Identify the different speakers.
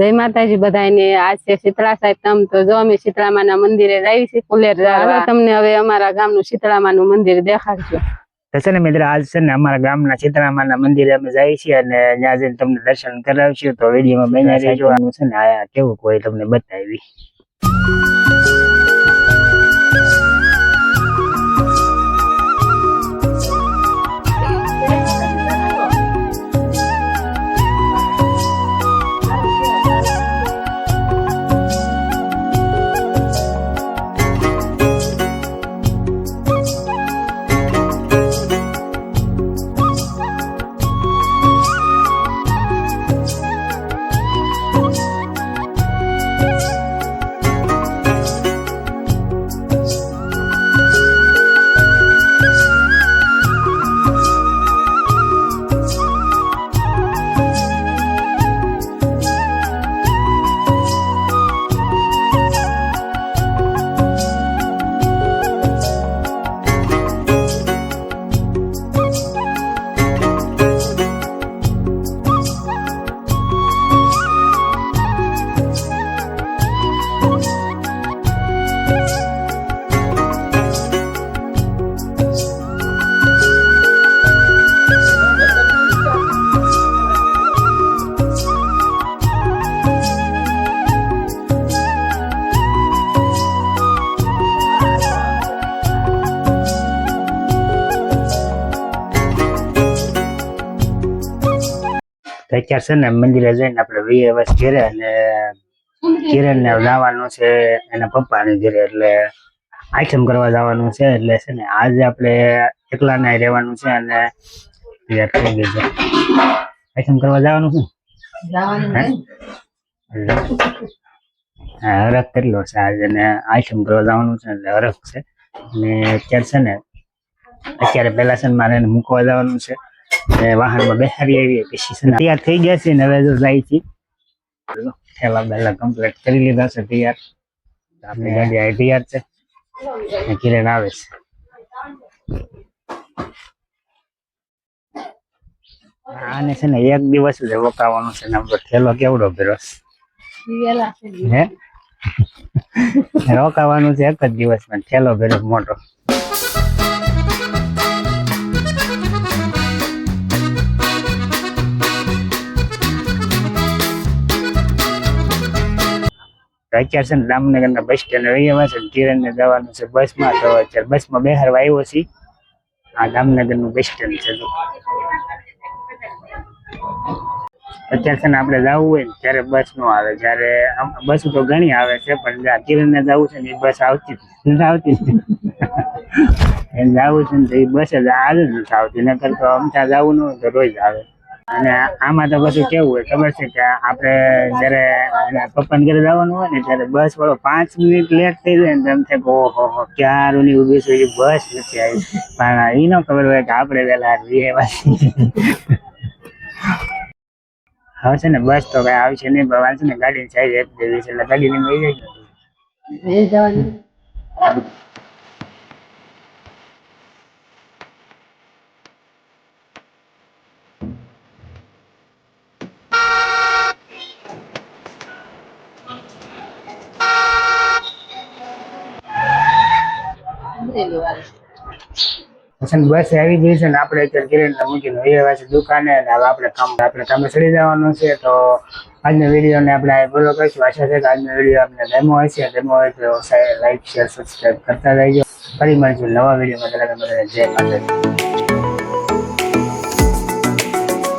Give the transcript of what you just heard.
Speaker 1: જય માતાજી બધાને આજ છે શીતળા સાહેબ તમ તો જો અમે શીતળામાના મંદિરે આવી છે હાલો તમને હવે અમારા ગામનું શીતળામાનું મંદિર દેખાડજો.
Speaker 2: છે ને મિત્રો આજ છે ને અમારા ગામના સીતારામાના મંદિરે અમે જઈએ છીએ અને ત્યાં જઈને તમને દર્શન કરાવશું. તો વિડીયોમાં બન્યા રહેજો. છે ને આ કેવું કોઈ તમને બતાવી. અત્યારે છે ને મંદિરે જઈને આપણે વીએ વર્ષ ઘેરે અને કિરણ ને જવાનું છે એના પપ્પાને ઘેરે એટલે આઈટમ કરવા જવાનું છે એટલે છે ને આજે આપણે એકલા ના રહેવાનું છે અને આઈટમ કરવા જવાનું છે? હરખ કેટલો છે આજે ને આઈટમ કરવા જવાનું છે એટલે હરખ છે. અને અત્યારે છે ને અત્યારે પેલા છે ને મારે મૂકવા જવાનું છે. ને વાહનમાં બેસાડી આવીએ પછી તૈયાર થઈ ગયા છે ને હવે જો જાય છે. થેલા બેલા કમ્પ્લીટ કરી લીધા છે તૈયાર. આપણી ગાડી આ તૈયાર છે. ને કિરણ આવે છે. આને છે ને એક દિવસ જ રોકાવાનું છે ને આપણો થેલો કેવડો ભેરો હે? રોકાવાનું છે એક જ દિવસમાં થેલો ભેરો મોટો. અત્યારે છે ને દામનગર બસ સ્ટેન્ડ રહીએ છે કિરણ ને જવાનું છે બસમાં તો અત્યારે બસમાં બેહારવા આવ્યો છે. આ રામનગરનું બસ સ્ટેન્ડ છે. અત્યારે છે ને આપણે જવું હોય ને ત્યારે બસ નો આવે. જ્યારે બસ તો ઘણી આવે છે, પણ કિરણ ને જવું છે ને એ બસ આવતી આવતી જ જવું છે ને એ બસ જ આજ જ નથી આવતી. નકર તો અમથા જવું ન હોય તો રોજ આવે. અને આમાં તો પછી કેવું હોય, ખબર છે કે આપણે જયારે પપ્પાને ઘરે જવાનું હોય ને ત્યારે બસ વાળો પાંચ મિનિટ લેટ થઈ જાય ને તેમ થાય ઓહો હો ક્યારું ની ઊભી છે બસ નથી આવી. પણ એ ન ખબર હોય કે આપણે વહેલા રહેવાસી હવે છે ને બસ તો કઈ આવશે નહીં ભગવાન છે ને ગાડી સાઈડ એક દેવી છે, એટલે ગાડી લઈને વહી જાય. પછી બસ આવી ગઈ છે ને આપણે અત્યારે કિરણ મૂકીને વહી આવ્યા છે દુકાને હવે આપણે કામ આપણે કામે ચડી જવાનું છે. તો આજના વિડીયોને આપણે બોલો કરીશું. આશા છે કે આજનો વીડિયો આપણે ડેમો હશે. ડેમો હોય તો લાઈક, શેર સબસ્ક્રાઈબ કરતા રહેજો. ફરી મળીશું નવા વિડીયોમાં. જય માતાજી.